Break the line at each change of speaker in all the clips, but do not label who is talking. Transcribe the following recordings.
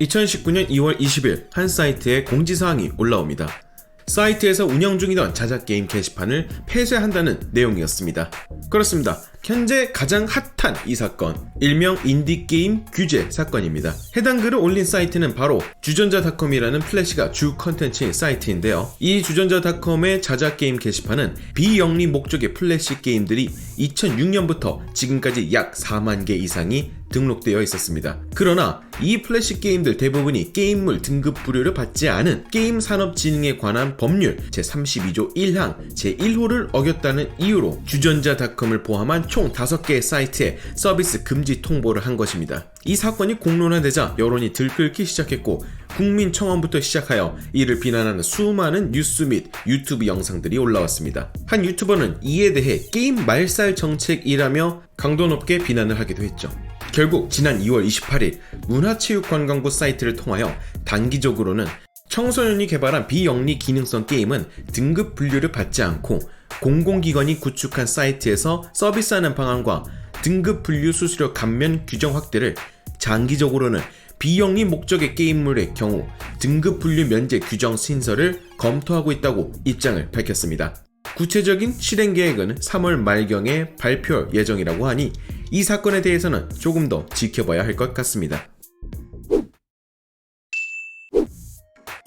2019년 2월 20일 한 사이트에 공지사항이 올라옵니다. 사이트에서 운영 중이던 자작게임 게시판을 폐쇄한다는 내용이었습니다. 그렇습니다. 현재 가장 핫한 이 사건, 일명 인디게임 규제 사건입니다. 해당 글을 올린 사이트는 바로 주전자닷컴이라는 플래시가 주 컨텐츠인 사이트인데요. 이 주전자닷컴의 자작게임 게시판은 비영리 목적의 플래시 게임들이 2006년부터 지금까지 약 4만 개 이상이 등록되어 있었습니다. 그러나 이 플래시 게임들 대부분이 게임물 등급 부여를 받지 않은 게임 산업 진흥에 관한 법률 제32조 1항 제1호를 어겼다는 이유로 주전자닷컴을 포함한 총 5개의 사이트에 서비스 금지 통보를 한 것입니다. 이 사건이 공론화되자 여론이 들끓기 시작했고 국민청원부터 시작하여 이를 비난하는 수많은 뉴스 및 유튜브 영상들이 올라왔습니다. 한 유튜버는 이에 대해 게임 말살 정책이라며 강도 높게 비난을 하기도 했죠. 결국 지난 2월 28일 문화체육관광부 사이트를 통하여 단기적으로는 청소년이 개발한 비영리 기능성 게임은 등급 분류를 받지 않고 공공기관이 구축한 사이트에서 서비스하는 방안과 등급 분류 수수료 감면 규정 확대를 장기적으로는 비영리 목적의 게임물의 경우 등급 분류 면제 규정 신설을 검토하고 있다고 입장을 밝혔습니다. 구체적인 실행 계획은 3월 말경에 발표 예정이라고 하니 이 사건에 대해서는 조금 더 지켜봐야 할 것 같습니다.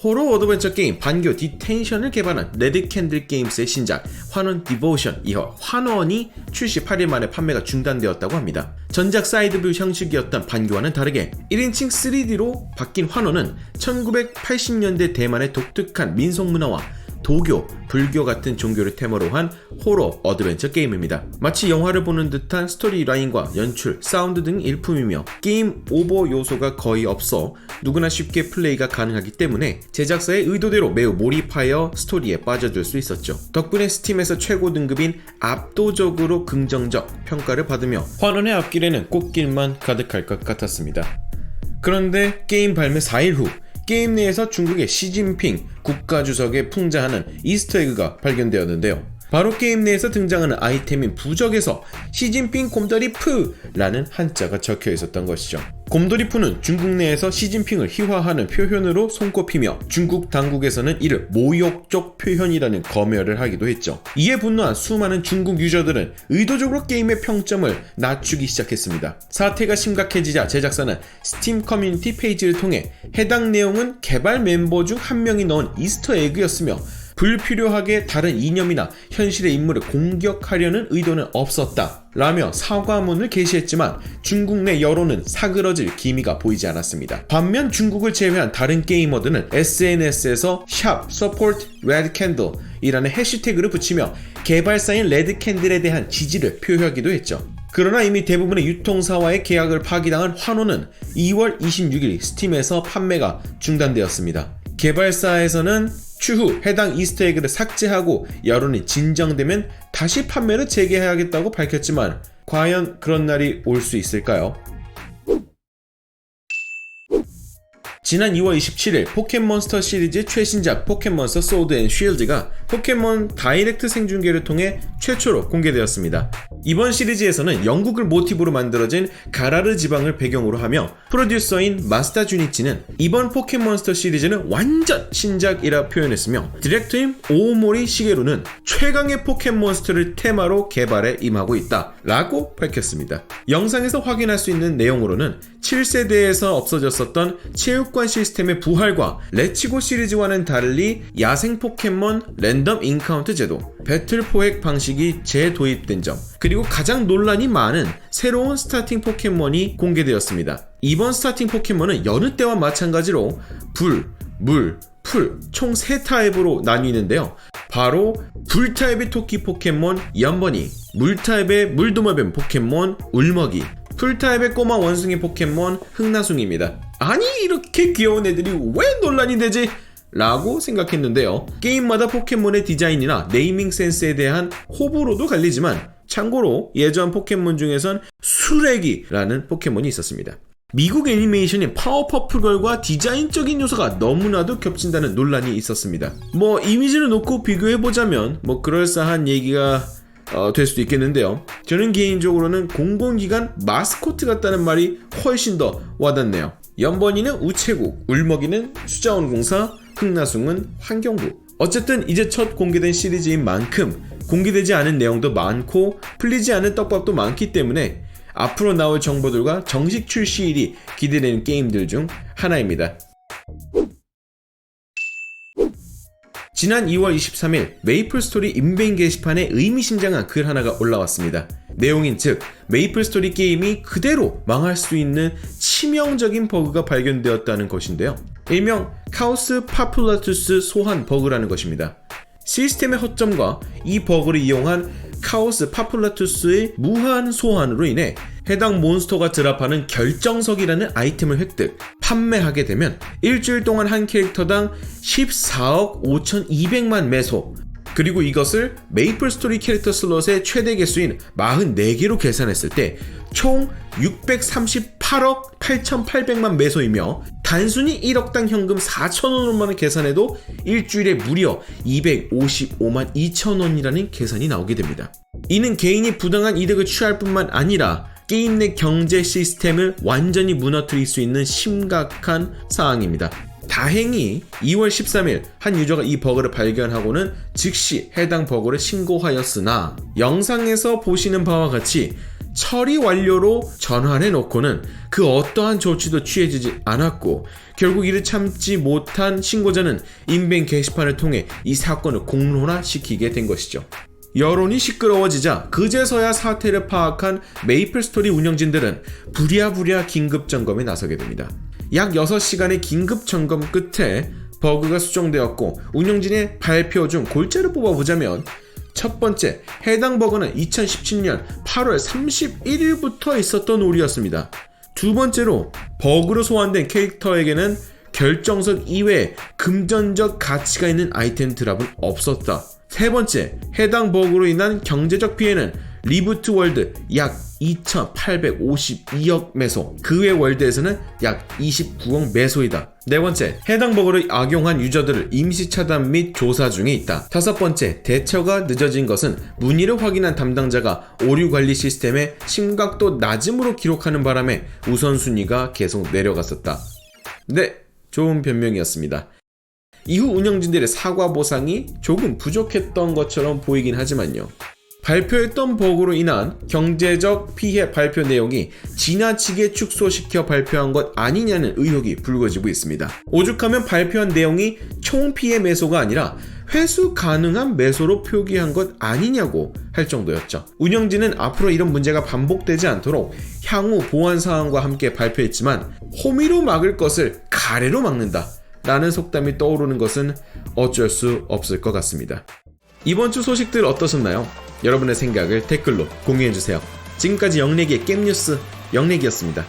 호러 어드벤처 게임 반교 디텐션을 개발한 레드캔들 게임스의 신작 환원 디보션 이어 환원이 출시 8일 만에 판매가 중단되었다고 합니다. 전작 사이드뷰 형식이었던 반교와는 다르게 1인칭 3D로 바뀐 환원은 1980년대 대만의 독특한 민속 문화와 도교, 불교 같은 종교를 테마로 한 호러 어드벤처 게임입니다. 마치 영화를 보는 듯한 스토리 라인과 연출, 사운드 등 일품이며 게임 오버 요소가 거의 없어 누구나 쉽게 플레이가 가능하기 때문에 제작사의 의도대로 매우 몰입하여 스토리에 빠져들 수 있었죠. 덕분에 스팀에서 최고 등급인 압도적으로 긍정적 평가를 받으며 환원의 앞길에는 꽃길만 가득할 것 같았습니다. 그런데 게임 발매 4일 후 게임 내에서 중국의 시진핑 국가주석에 풍자하는 이스터에그가 발견되었는데요. 바로 게임 내에서 등장하는 아이템인 부적에서 시진핑 곰돌이 푸라는 한자가 적혀 있었던 것이죠. 곰돌이 푸는 중국 내에서 시진핑을 희화하는 표현으로 손꼽히며 중국 당국에서는 이를 모욕적 표현이라는 검열을 하기도 했죠. 이에 분노한 수많은 중국 유저들은 의도적으로 게임의 평점을 낮추기 시작했습니다. 사태가 심각해지자 제작사는 스팀 커뮤니티 페이지를 통해 해당 내용은 개발 멤버 중 한 명이 넣은 이스터 에그였으며 불필요하게 다른 이념이나 현실의 인물을 공격하려는 의도는 없었다. 라며 사과문을 게시했지만 중국 내 여론은 사그러질 기미가 보이지 않았습니다. 반면 중국을 제외한 다른 게이머들은 SNS에서 샵 support red candle 이라는 해시태그를 붙이며 개발사인 레드캔들에 대한 지지를 표하기도 했죠. 그러나 이미 대부분의 유통사와의 계약을 파기당한 환호는 2월 26일 스팀에서 판매가 중단되었습니다. 개발사에서는 추후 해당 이스터에그를 삭제하고 여론이 진정되면 다시 판매를 재개해야겠다고 밝혔지만 과연 그런 날이 올 수 있을까요? 지난 2월 27일 포켓몬스터 시리즈 최신작 포켓몬스터 소드 앤 쉴드가 포켓몬 다이렉트 생중계를 통해 최초로 공개되었습니다. 이번 시리즈에서는 영국을 모티브로 만들어진 가라르 지방을 배경으로 하며 프로듀서인 마스타 주니치는 이번 포켓몬스터 시리즈는 완전 신작이라 표현했으며 디렉터인 오모리 시게루는 최강의 포켓몬스터를 테마로 개발에 임하고 있다 라고 밝혔습니다. 영상에서 확인할 수 있는 내용으로는 7세대에서 없어졌었던 체육관 시스템의 부활과 레치고 시리즈와는 달리 야생 포켓몬 랜덤 인카운트 제도, 배틀 포획 방식이 재도입된 점, 그리고 가장 논란이 많은 새로운 스타팅 포켓몬이 공개되었습니다. 이번 스타팅 포켓몬은 여느 때와 마찬가지로 불, 물, 풀, 총 3타입으로 나뉘는데요. 바로 불타입의 토끼 포켓몬 연번이, 물타입의 물도마뱀 포켓몬 울먹이, 풀타입의 꼬마 원숭이 포켓몬 흑나숭입니다. 아니 이렇게 귀여운 애들이 왜 논란이 되지? 라고 생각했는데요. 게임마다 포켓몬의 디자인이나 네이밍 센스에 대한 호불호도 갈리지만 참고로 예전 포켓몬 중에선 수레기라는 포켓몬이 있었습니다. 미국 애니메이션인 파워퍼플걸과 디자인적인 요소가 너무나도 겹친다는 논란이 있었습니다. 뭐 이미지를 놓고 비교해보자면 뭐 그럴싸한 얘기가 어, 될 수도 있겠는데요. 저는 개인적으로는 공공기관 마스코트 같다는 말이 훨씬 더 와닿네요. 연번이는 우체국, 울먹이는 수자원공사, 흥나숭은 환경부. 어쨌든 이제 첫 공개된 시리즈인 만큼 공개되지 않은 내용도 많고 풀리지 않은 떡밥도 많기 때문에 앞으로 나올 정보들과 정식 출시일이 기대되는 게임들 중 하나입니다. 지난 2월 23일 메이플 스토리 인벤 게시판에 의미심장한 글 하나가 올라왔습니다. 내용인 즉 메이플 스토리 게임이 그대로 망할 수 있는 치명적인 버그가 발견되었다는 것인데요. 일명 카오스 파플라투스 소환 버그라는 것입니다. 시스템의 허점과 이 버그를 이용한 카오스 파플라투스의 무한 소환으로 인해 해당 몬스터가 드랍하는 결정석이라는 아이템을 획득, 판매하게 되면 일주일 동안 한 캐릭터당 14억 5,200만 매소, 그리고 이것을 메이플 스토리 캐릭터 슬롯의 최대 개수인 44개로 계산했을 때 총 638억 8,800만 매소이며 단순히 1억당 현금 4,000원으로만 계산해도 일주일에 무려 255만 2천원이라는 계산이 나오게 됩니다. 이는 개인이 부당한 이득을 취할 뿐만 아니라 게임 내 경제 시스템을 완전히 무너뜨릴 수 있는 심각한 사항입니다. 다행히 2월 13일 한 유저가 이 버그를 발견하고는 즉시 해당 버그를 신고하였으나 영상에서 보시는 바와 같이 처리 완료로 전환해 놓고는 그 어떠한 조치도 취해지지 않았고 결국 이를 참지 못한 신고자는 인벤 게시판을 통해 이 사건을 공론화시키게 된 것이죠. 여론이 시끄러워지자 그제서야 사태를 파악한 메이플 스토리 운영진들은 부랴부랴 긴급 점검에 나서게 됩니다. 약 6시간의 긴급 점검 끝에 버그가 수정되었고 운영진의 발표 중 골자를 뽑아보자면 첫 번째, 해당 버그는 2017년 8월 31일부터 있었던 오류였습니다. 두 번째로, 버그로 소환된 캐릭터에게는 결정석 이외에 금전적 가치가 있는 아이템 드랍은 없었다. 세 번째, 해당 버그로 인한 경제적 피해는 리부트 월드 약 2,852억 매소, 그 외 월드에서는 약 29억 매소이다. 네 번째, 해당 버그를 악용한 유저들을 임시 차단 및 조사 중에 있다. 다섯 번째, 대처가 늦어진 것은 문의를 확인한 담당자가 오류 관리 시스템의 심각도 낮음으로 기록하는 바람에 우선순위가 계속 내려갔었다. 네, 좋은 변명이었습니다. 이후 운영진들의 사과 보상이 조금 부족했던 것처럼 보이긴 하지만요. 발표했던 버그로 인한 경제적 피해 발표 내용이 지나치게 축소시켜 발표한 것 아니냐는 의혹이 불거지고 있습니다. 오죽하면 발표한 내용이 총 피해 매소가 아니라 회수 가능한 매소로 표기한 것 아니냐고 할 정도였죠. 운영진은 앞으로 이런 문제가 반복되지 않도록 향후 보안 사항과 함께 발표했지만 호미로 막을 것을 가래로 막는다. 라는 속담이 떠오르는 것은 어쩔 수 없을 것 같습니다. 이번 주 소식들 어떠셨나요? 여러분의 생각을 댓글로 공유해주세요. 지금까지 영래기의 겜뉴스 영래기였습니다.